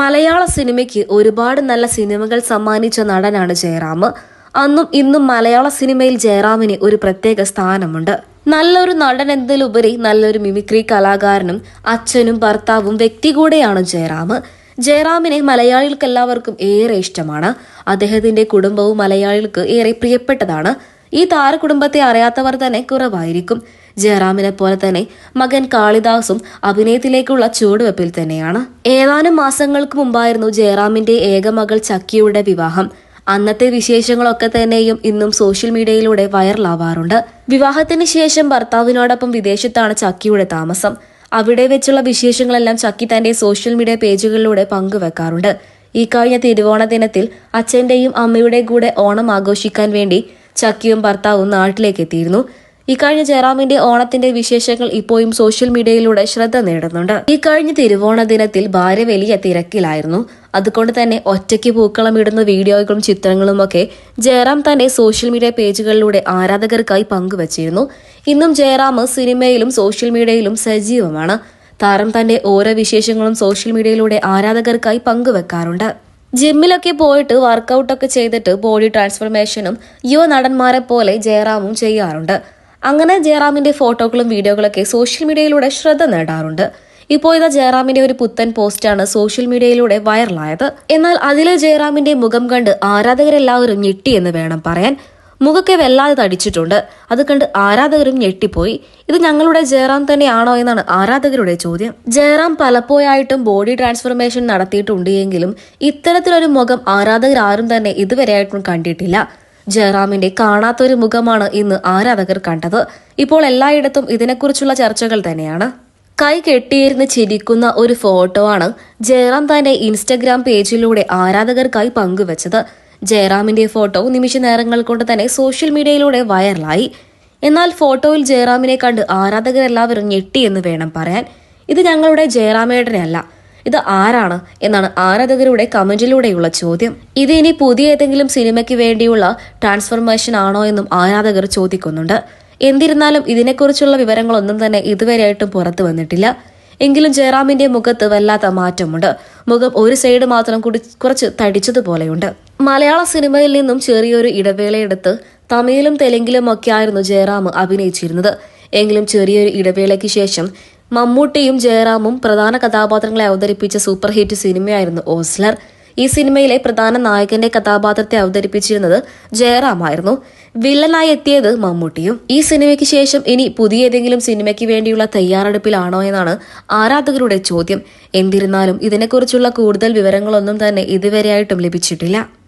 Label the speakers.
Speaker 1: മലയാള സിനിമയ്ക്ക് ഒരുപാട് നല്ല സിനിമകൾ സമ്മാനിച്ച നടനാണ് ജയറാം. അന്നും ഇന്നും മലയാള സിനിമയിൽ ജയറാമിന് ഒരു പ്രത്യേക സ്ഥാനമുണ്ട്. നല്ലൊരു നടൻ എന്നതിലുപരി നല്ലൊരു മിമിക്രി കലാകാരനും അച്ഛനും ഭർത്താവും വ്യക്തി കൂടെയാണ് ജയറാം. ജയറാമിനെ മലയാളികൾക്ക് എല്ലാവർക്കും ഏറെ ഇഷ്ടമാണ്. അദ്ദേഹത്തിന്റെ കുടുംബവും മലയാളികൾക്ക് ഏറെ പ്രിയപ്പെട്ടതാണ്. ഈ താരകുടുംബത്തെ അറിയാത്തവർ തന്നെ കുറവായിരിക്കും. ജയറാമിനെ പോലെ തന്നെ മകൻ കാളിദാസും അഭിനയത്തിലേക്കുള്ള ചുവടുവെപ്പിൽ തന്നെയാണ്. ഏതാനും മാസങ്ങൾക്ക് മുമ്പായിരുന്നു ജയറാമിന്റെ ഏക മകൾ ചക്കിയുടെ വിവാഹം. അന്നത്തെ വിശേഷങ്ങളൊക്കെ തന്നെയും ഇന്നും സോഷ്യൽ മീഡിയയിലൂടെ വൈറലാവാറുണ്ട്. വിവാഹത്തിന് ശേഷം ഭർത്താവിനോടൊപ്പം വിദേശത്താണ് ചക്കിയുടെ താമസം. അവിടെ വെച്ചുള്ള വിശേഷങ്ങളെല്ലാം ചക്കി തന്റെ സോഷ്യൽ മീഡിയ പേജുകളിലൂടെ പങ്കുവെക്കാറുണ്ട്. ഈ കഴിഞ്ഞ തിരുവോണ ദിനത്തിൽ അച്ഛന്റെയും അമ്മയുടെയും കൂടെ ഓണം ആഘോഷിക്കാൻ വേണ്ടി ചക്കിയും ഭർത്താവും നാട്ടിലേക്ക് എത്തിയിരുന്നു ഇക്കഴിഞ്ഞ ജയറാമിന്റെ ഓണത്തിന്റെ വിശേഷങ്ങൾ ഇപ്പോഴും സോഷ്യൽ മീഡിയയിലൂടെ ശ്രദ്ധ നേടുന്നുണ്ട്. ഇക്കഴിഞ്ഞ കഴിഞ്ഞ തിരുവോണ ദിനത്തിൽ ഭാര്യ വലിയ തിരക്കിലായിരുന്നു. അതുകൊണ്ട് തന്നെ ഒറ്റയ്ക്ക് പൂക്കളം ഇടുന്ന വീഡിയോകളും ചിത്രങ്ങളും ഒക്കെ ജയറാം തന്റെ സോഷ്യൽ മീഡിയ പേജുകളിലൂടെ ആരാധകർക്കായി പങ്കുവച്ചിരുന്നു. ഇന്നും ജയറാം സിനിമയിലും സോഷ്യൽ മീഡിയയിലും സജീവമാണ്. താരം തന്റെ ഓരോ വിശേഷങ്ങളും സോഷ്യൽ മീഡിയയിലൂടെ ആരാധകർക്കായി പങ്കുവെക്കാറുണ്ട്. ജിമ്മിലൊക്കെ പോയിട്ട് വർക്കൗട്ടൊക്കെ ചെയ്തിട്ട് ബോഡി ട്രാൻസ്ഫോർമേഷനും യുവ നടന്മാരെ പോലെ ജയറാമും ചെയ്യാറുണ്ട്. അങ്ങനെ ജയറാമിന്റെ ഫോട്ടോകളും വീഡിയോകളൊക്കെ സോഷ്യൽ മീഡിയയിലൂടെ ശ്രദ്ധ നേടാറുണ്ട്. ഇപ്പോൾ ഇതാ ജയറാമിന്റെ ഒരു പുത്തൻ പോസ്റ്റാണ് സോഷ്യൽ മീഡിയയിലൂടെ വൈറലായത്. എന്നാൽ അതിലെ ജയറാമിന്റെ മുഖം കണ്ട് ആരാധകരെല്ലാവരും ഞെട്ടിയെന്ന് വേണം പറയാൻ. മുഖക്കെ വല്ലാതെ തടിച്ചിട്ടുണ്ട്. അത് കണ്ട് ആരാധകരും ഞെട്ടിപ്പോയി. ഇത് ഞങ്ങളുടെ ജയറാം തന്നെയാണോ എന്നാണ് ആരാധകരുടെ ചോദ്യം. ജയറാം പലപ്പോഴായിട്ടും ബോഡി ട്രാൻസ്ഫോർമേഷൻ നടത്തിയിട്ടുണ്ട് എങ്കിലും ഇത്തരത്തിലൊരു മുഖം ആരാധകർ ആരും തന്നെ ഇതുവരെയായിട്ടും കണ്ടിട്ടില്ല. ജയറാമിന്റെ കാണാത്തൊരു മുഖമാണ് ഇന്ന് ആരാധകർ കണ്ടത്. ഇപ്പോൾ എല്ലായിടത്തും ഇതിനെക്കുറിച്ചുള്ള ചർച്ചകൾ തന്നെയാണ്. കൈ കെട്ടിയിരുന്ന് ചിരിക്കുന്ന ഒരു ഫോട്ടോ ആണ് ജയറാം തന്റെ ഇൻസ്റ്റഗ്രാം പേജിലൂടെ ആരാധകർക്കായി പങ്കുവച്ചത്. ജയറാമിന്റെ ഫോട്ടോ നിമിഷ നേരങ്ങൾ കൊണ്ട് തന്നെ സോഷ്യൽ മീഡിയയിലൂടെ വൈറലായി. എന്നാൽ ഫോട്ടോയിൽ ജയറാമിനെ കണ്ട് ആരാധകരെല്ലാവരും ഞെട്ടി എന്ന് വേണം പറയാൻ. ഇത് ഞങ്ങളുടെ ജയറാമേട്ടനല്ല ഇത് ആരാണ് എന്നാണ് ആരാധകരുടെ കമന്റിലൂടെയുള്ള ചോദ്യം. ഇത് ഇനി പുതിയ ഏതെങ്കിലും സിനിമയ്ക്ക് വേണ്ടിയുള്ള ട്രാൻസ്ഫോർമേഷൻ ആണോ എന്നും ആരാധകർ ചോദിക്കുന്നുണ്ട്. എന്നിരുന്നാലും ഇതിനെക്കുറിച്ചുള്ള വിവരങ്ങളൊന്നും തന്നെ ഇതുവരെയായിട്ടും പുറത്തു വന്നിട്ടില്ല. എങ്കിലും ജയറാമിന്റെ മുഖത്ത് വല്ലാത്ത മാറ്റമുണ്ട്. മുഖം ഒരു സൈഡ് മാത്രം കുറച്ച് തടിച്ചതുപോലെയുണ്ട്. മലയാള സിനിമയിൽ നിന്നും ചെറിയൊരു ഇടവേളയെടുത്ത് തമിഴിലും തെലുങ്കിലും ഒക്കെ ആയിരുന്നു ജയറാം അഭിനയിച്ചിരുന്നത്. എങ്കിലും ചെറിയൊരു ഇടവേളയ്ക്ക് ശേഷം മമ്മൂട്ടിയും ജയറാമും പ്രധാന കഥാപാത്രങ്ങളെ അവതരിപ്പിച്ച സൂപ്പർ ഹിറ്റ് സിനിമയായിരുന്നു ഓസ്ലർ. ഈ സിനിമയിലെ പ്രധാന നായകന്റെ കഥാപാത്രത്തെ അവതരിപ്പിച്ചിരുന്നത് ജയറാമായിരുന്നു. വില്ലനായി എത്തിയത് മമ്മൂട്ടിയും. ഈ സിനിമയ്ക്ക് ശേഷം ഇനി പുതിയ ഏതെങ്കിലും സിനിമയ്ക്ക് വേണ്ടിയുള്ള തയ്യാറെടുപ്പിലാണോ എന്നാണ് ആരാധകരുടെ ചോദ്യം. എന്നിരുന്നാലും ഇതിനെക്കുറിച്ചുള്ള കൂടുതൽ വിവരങ്ങളൊന്നും തന്നെ ഇതുവരെയായിട്ടും ലഭിച്ചിട്ടില്ല.